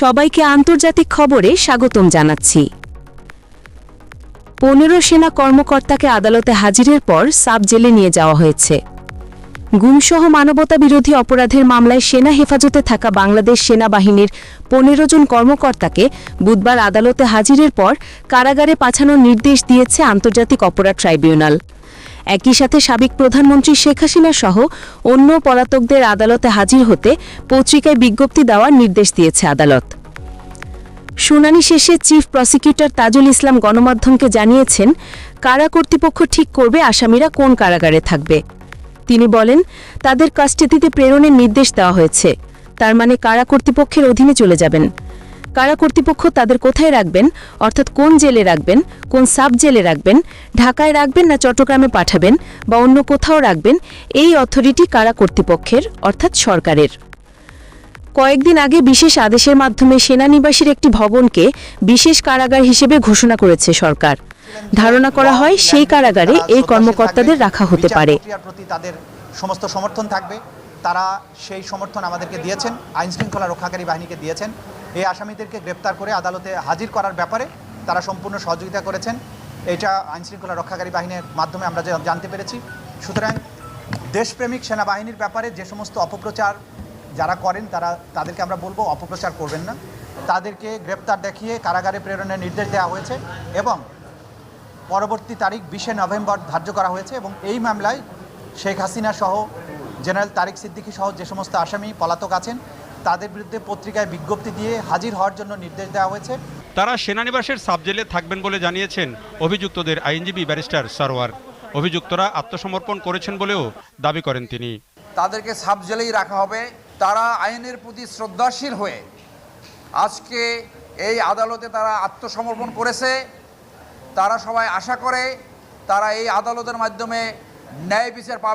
সবাইকে আন্তর্জাতিক খবরে স্বাগতম জানাচ্ছি। পনেরো সেনা কর্মকর্তাকে আদালতে হাজিরের পর সাব জেলে নিয়ে যাওয়া হয়েছে। গুমসহ মানবতা বিরোধী অপরাধের মামলায় সেনা হেফাজতে থাকা বাংলাদেশ সেনাবাহিনীর পনেরো জন কর্মকর্তাকে বুধবার আদালতে হাজিরের পর কারাগারে পাঠানোর নির্দেশ দিয়েছে আন্তর্জাতিক অপরাধ ট্রাইব্যুনাল। একই সাথে সাবেক প্রধানমন্ত্রী শেখ হাসিনা সহ অন্য পলাতকদের আদালতে হাজির হতে পত্রিকায় বিজ্ঞপ্তি দেওয়ার নির্দেশ দিয়েছে আদালত। শুনানি শেষে চিফ প্রসিকিউটর তাজুল ইসলাম গণমাধ্যমকে জানিয়েছেন, কারা কর্তৃপক্ষ ঠিক করবে, আসামিরা কোন কারাগারে থাকবে। তিনি বলেন, তাদের কাস্টেডিতে প্রেরণের নির্দেশ দেওয়া হয়েছে। তার মানে কারা কর্তৃপক্ষের অধীনে চলে যাবেন। কারা কর্তৃপক্ষ তাদের কোথায় রাখবেন? অর্থাৎ কোন জেলে রাখবেন? কোন সাব জেলে রাখবেন? ঢাকায় রাখবেন না চট্টগ্রামে পাঠাবেন? বা অন্য কোথাও রাখবেন? এই অথরিটি কারা কর্তৃপক্ষের, অর্থাৎ সরকারের? কয়েকদিন আগে বিশেষ আদেশের মাধ্যমে সেনানিবাসের একটি ভবনকে বিশেষ কারাগার হিসেবে ঘোষণা করেছে সরকার। ধারণা করা হয় সেই কারাগারে এই কর্মকর্তাদের রাখা হতে পারে। সমস্ত সমর্থন থাকবে। তারা সেই সমর্থন আমাদেরকে দিয়েছেন। আইন শৃঙ্খলা রক্ষাকারী বাহিনীকে দিয়েছেন। এই আসামিদেরকে গ্রেপ্তার করে আদালতে হাজির করার ব্যাপারে তারা সম্পূর্ণ সহযোগিতা করেছেন। এটা আইনশৃঙ্খলা রক্ষাকারী বাহিনীর মাধ্যমে আমরা জানতে পেরেছি। সুতরাং দেশপ্রেমিক সেনাবাহিনীর ব্যাপারে যে সমস্ত অপপ্রচার যারা করেন, তারা, তাদেরকে আমরা বলব অপপ্রচার করবেন না। তাদেরকে গ্রেপ্তার দেখিয়ে কারাগারে প্রেরণের নির্দেশ দেওয়া হয়েছে এবং পরবর্তী তারিখ বিশে নভেম্বর ধার্য করা হয়েছে এবং এই মামলায় শেখ হাসিনা সহ জেনারেল তারিক সিদ্দিকী সহ যে সমস্ত আসামি, পলাতক আছেন তাদের বিরুদ্ধে পত্রিকায় বিজ্ঞপ্তি দিয়ে হাজির হওয়ার জন্য নির্দেশ দেওয়া হয়েছে। তারা সেনানিবাসের সাবজেলে থাকবেন বলে জানিয়েছেন অভিযুক্তদের আইনজীবী ব্যারিস্টার সারোয়ার। অভিযুক্তরা আত্মসমর্পণ করেছেন বলেও দাবি করেন তিনি। তাদেরকে সাব জেলেই রাখা হবে। তারা আইনের প্রতি শ্রদ্ধাশীল হয়ে আজকে এই আদালতে তারা আত্মসমর্পণ করেছে। তারা সবাই আশা করে তারা এই আদালতের মাধ্যমে ন্যায় বিচার পাবে।